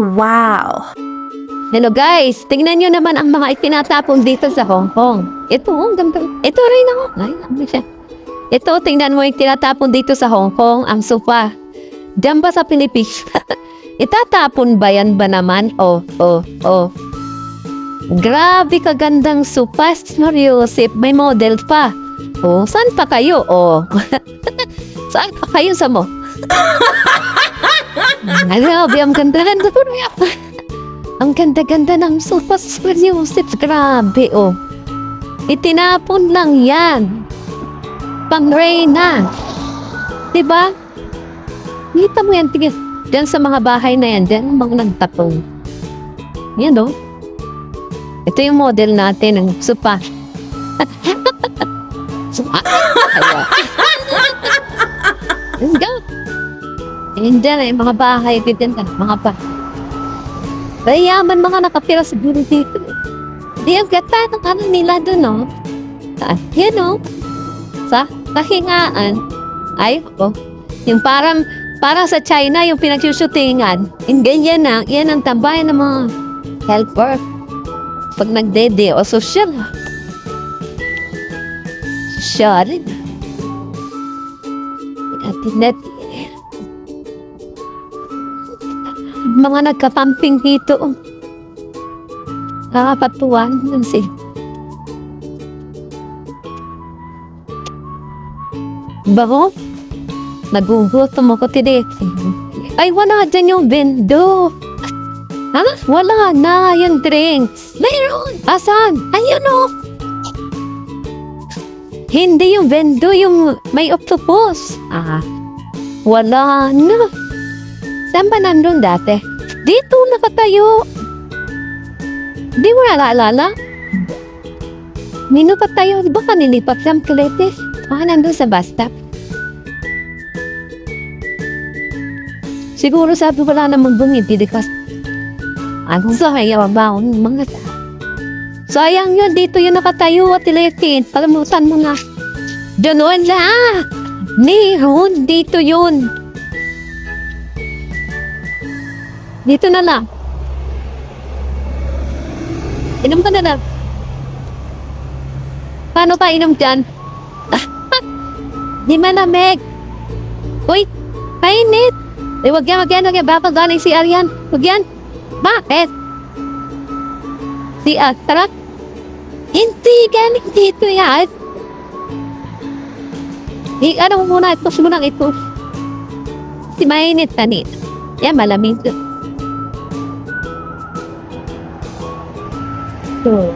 Wow! Hello guys, tingnan nyo naman ang mga itinatapon dito sa Hong Kong. Ito, oh, ang ganda. Ito rin ako. Ay, ano siya? Ito, tingnan mo yung tinatapon dito sa Hong Kong, ang sofa. Diyan ba sa Pilipinas? Itatapon ba yan ba naman? Oh, oh, oh. Grabe kagandang sofa, Mariusip. May model pa. Oh, saan pa kayo? Oh. saan pa kayo sa mo? Grabe, ang ganda-ganda. Ang ganda-ganda ng sofa sa Yusuf. Grabe, oh. Itinapon lang yan. Pang Reyna. Diba? Kita mo yan, tigil. Diyan sa mga bahay na yan, diyan mga nagtapon. Yan, oh. Ito yung model natin ng. Ayan. Let's go. And dyan, yung mga bahay, dyan, mga bahay. Mayaman mga nakatira siguro dito. Di ang gata ng ano nila doon, no? Ah, yan, no? Sa kahingaan. Ay, oh. Yung parang, parang sa China, yung pinagsushootingan. Yung ganyan na, yan ang tambayan ng mga helper. Pag nagdede o social. Social rin. Atinet. Mga nagka-camping dito. oh. Nakakatuwa naman si. Bako? Nagugutom ako tinik. Ay, wala dyan yung bendo. Ha? Wala na yung drinks. Mayroon. Asan? Ayun o. Hindi yung bendo, yung may octopus. Ah, wala na. Saan ba nandun dati? Dito nakatayo. Di mo naalala? Nino pa tayo? Di ba ka nilipat sa Amcletes? Baka nandun sa bus stop. Siguro sabi wala namang bumibili kasi ano sayang ba mga ta- Sayang yun, dito yun nakatayo at tiletin. Palamutan mo na. Doon na! Meron, dito yun. Dito na lang. Inom ka na lang. Paano ka inom dyan? Di malamig. Uy, painit. Eh, wag yan, wag yan, wag yan. Baka galing si Arian. Wag yan. Bakit? Si Ar, tara. Hindi, galing dito yan. Eh, ano mo muna, ito mo lang ito. Si mainit tanit. Yan, malamig. So,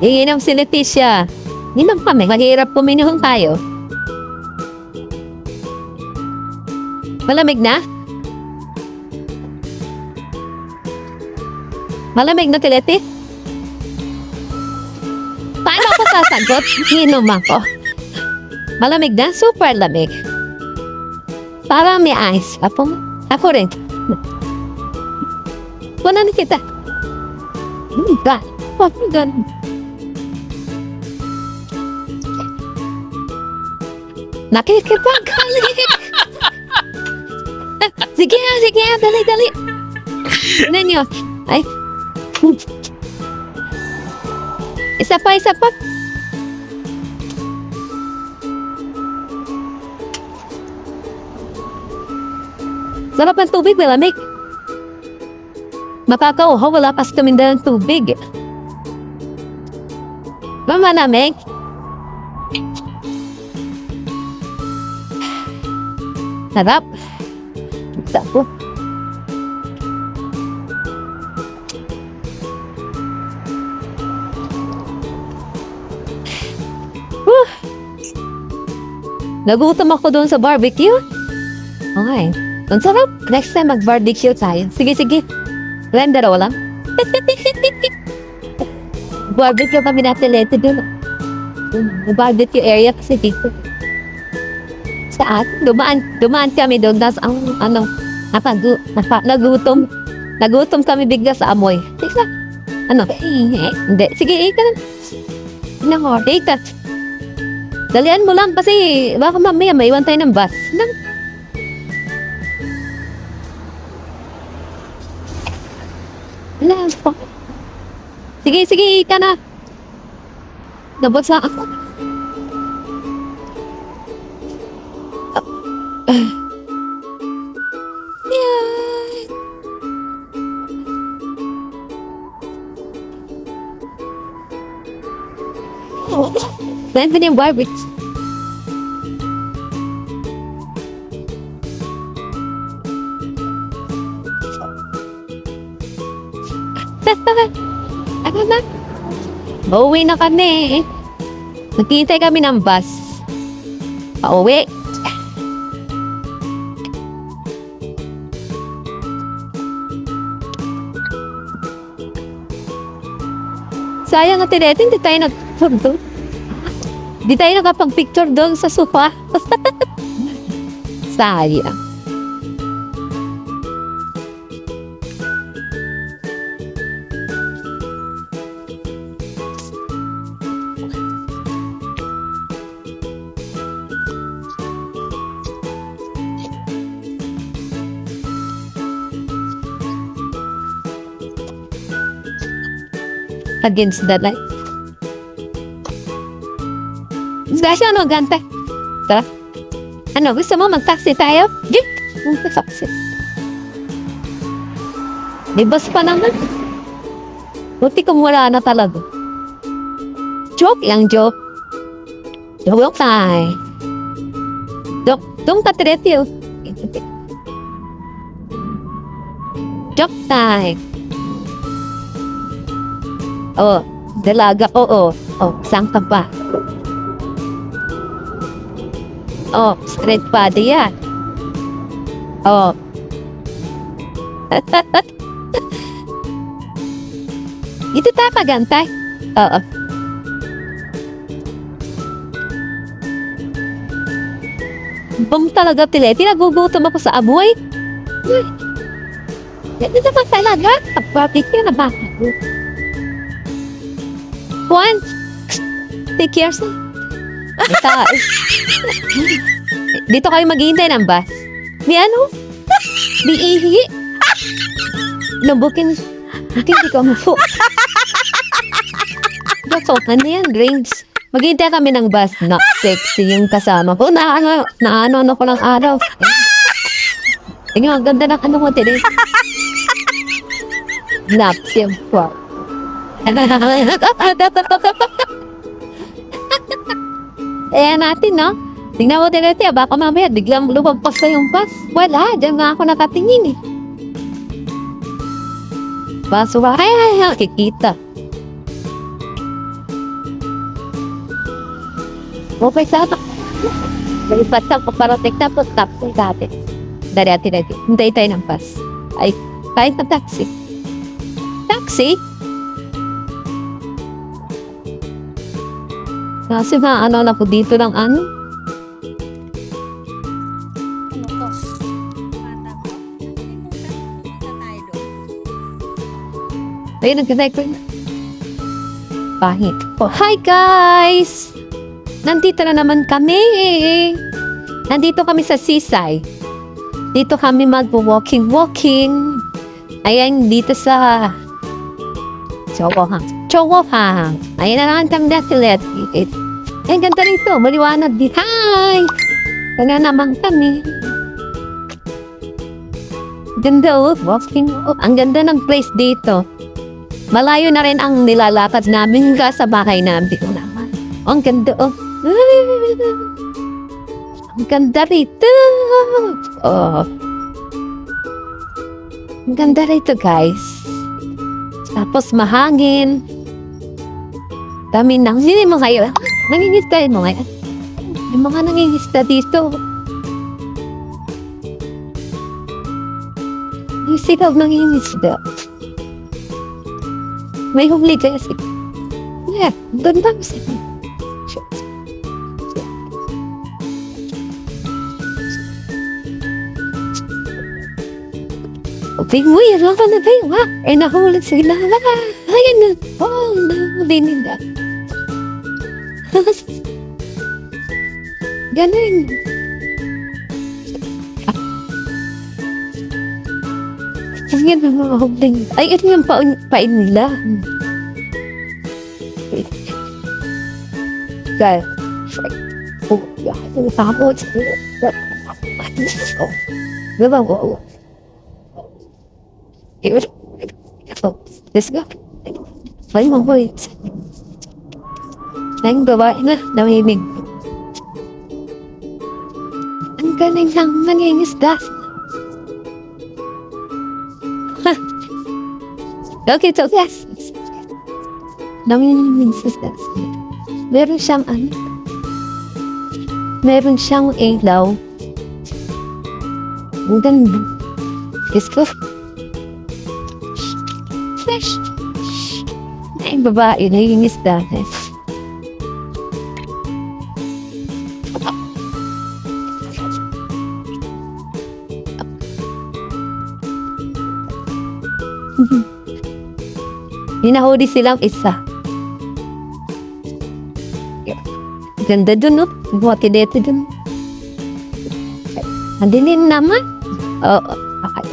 Iinom si Leticia. Inom kami. Maghirap puminuhon tayo. Malamig na? Malamig na, Tileti? Paano ako sasagot? Inom ako. Malamig na? Super lamig. Parang may ice. Ako, ako rin. Kunan kita. Hmm, God. Oh, God. Nakikipagkalik. sige nga, sige. Dali, dali. Tignan nyo. Ay. Isa pa, isa pa. Sarap ng tubig, malamig. Makakauhaw, wala pa sa tuminda ng tubig. Ba malamig? Sarap. Isa. Nagutom ako doon sa barbecue. Okay. Ang sarap. Next time mag-barbecue tayo. Sige, sige. Dalawa lang? barbecue kami natin later doon. Barbecue area kasi dito. Sa atin, dumaan, dumaan kami doon. Tapos ang, ano, napagu, napa, nagutom. Nagutom kami bigla sa amoy. Tignan. Ano? Hindi. Sige, ikaw. Nako, data. Dalian mo lang kasi baka mamaya maiwan tayo ng bus. Nang... Wala po. Sige, sige, ka na. Nabot sa ako. Yan. Nandun yung barbie. Ano na? Pauwi na kami. Nakintay kami ng bus. Pauwi. Sayang at tinete, hindi tayo nag-picture doon. Hindi tayo nakapag-picture doon sa sofa. Sayang. Against the light. Dahil ano, gante? Tara. Ano, gusto mo mag-taxi tayo? Gip! Mag-taxi. Di pa naman. Buti kung wala na talaga. Joke lang, joke. Joke tayo. Joke. Tung katreti yun. Joke tayo. Oh, dalaga ko, oh. Oh, saan ka pa? Oh, straight body yan. Oh. Ito tayo pagantay. Oo. Bum talaga tileti, nagugutom ako sa amoy. Yan naman talaga. Pag-barbecue na ba? Juan, take care sa... Dito, dito kayo maghihintay ng bus. Di ano? Di ihi. No, bukin... Di ko mafu. That's ano yan, drinks. Maghihintay kami ng bus. Not sexy yung kasama ko. Na ano, na ano, ano ko ng araw. Tingnan, ang ganda ng ano mo, tinig. Naps yung po. Ayan natin, no? Tingnan mo din natin, baka mamaya biglang lumagpas na yung bus. Wala, dyan nga ako nakatingin eh. Baso ba? Ay, ay, ay, kikita. Okay, sana. Nalipat sa paparating tapos taxi dati. Dari ati dati. Hintay tayo ng bus. Ay, kahit na taxi. Taxi? Kasi maano na po dito ng ano. Ano to? Bata ko. Pumunta tayo doon. Ayun, nag-connect. Oh, hi guys! Nandito na naman kami. Nandito kami sa seaside. Dito kami mag-walking-walking. Ayan, dito sa Chowohang. Chowohang. Ayan na naman kami dati ulit. Ayan, ganda rito. Maliwanag dito. Hi! Kaya naman kami. Ganda oh, walking. Oh, ang ganda ng place dito. Malayo na rin ang nilalakad namin ka sa bahay namin. Oh, ang ganda, oh. Ang ganda rito. Oh. Ang ganda rito, guys. Tapos mahangin. Dami nang, hindi mo kayo. Nangingista mo ngayon. Yung mga nangingista dito. Yung sigaw nangingisda. May huli kasi. Yeah, doon lang Tubig mo, yan lang pala ba yung ha? Eh, Ay, nakulat sila. Ayan na. Oh, nahuli nila. Galing. Ang yan ang mga hubling. Ay, ito yung pain, pain nila. Guys, oh, yeah, tapos, oh, oh, oh. diba, wow. Let's go. Five more points. Nang babae na, namimig. Ang galing lang nangingisda. Okay, so yes. Nangingisda. Meron siyang ano? Meron siyang ilaw. Ang ganda. Let's go. Fresh. Ay, babae, nangingisda. Hinahuli silang isa. Ganda dun, no? Buwati dito dun. Andinin naman. Oo. Okay.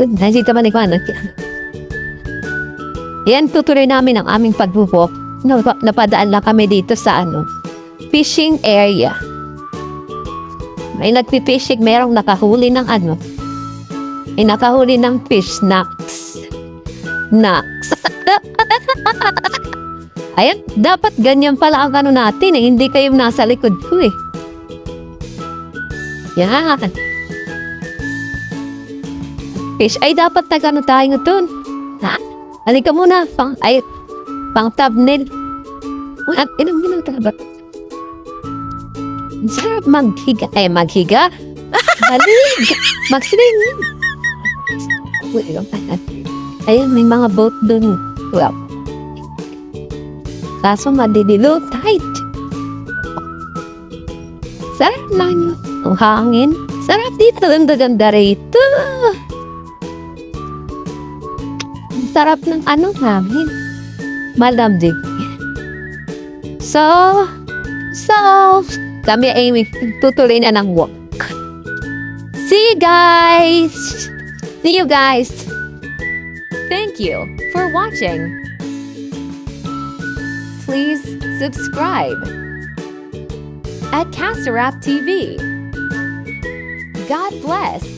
Good. Nandito man ikaw, anak. Yan, tutuloy namin ang aming pagbubok. Napa- Napadaan lang kami dito sa ano, fishing area. May nagpipishing, merong nakahuli ng ano, may nakahuli ng fish snacks. Snacks. Ayan, dapat ganyan pala ang ano natin eh. Hindi kayo nasa likod ko eh. Yan. Fish, ay dapat nagano tayo dun. Ha? Halika muna, pang, ay, pang thumbnail. Uy, at ilang minuto na ba? Sarap maghiga. Eh, maghiga? Balig! Magsiling! Uy, ilang Ayun, may mga boat dun. Well, kaso madidilo, tight. Sarap lang yun. Ang hangin. Sarap dito. Ang ganda rito. Sarap ng ano hangin. Malamig. So, so, kami ay tutuloy na ng walk. See you guys! See you guys! Thank you for watching. Please subscribe at Casterap TV. God bless.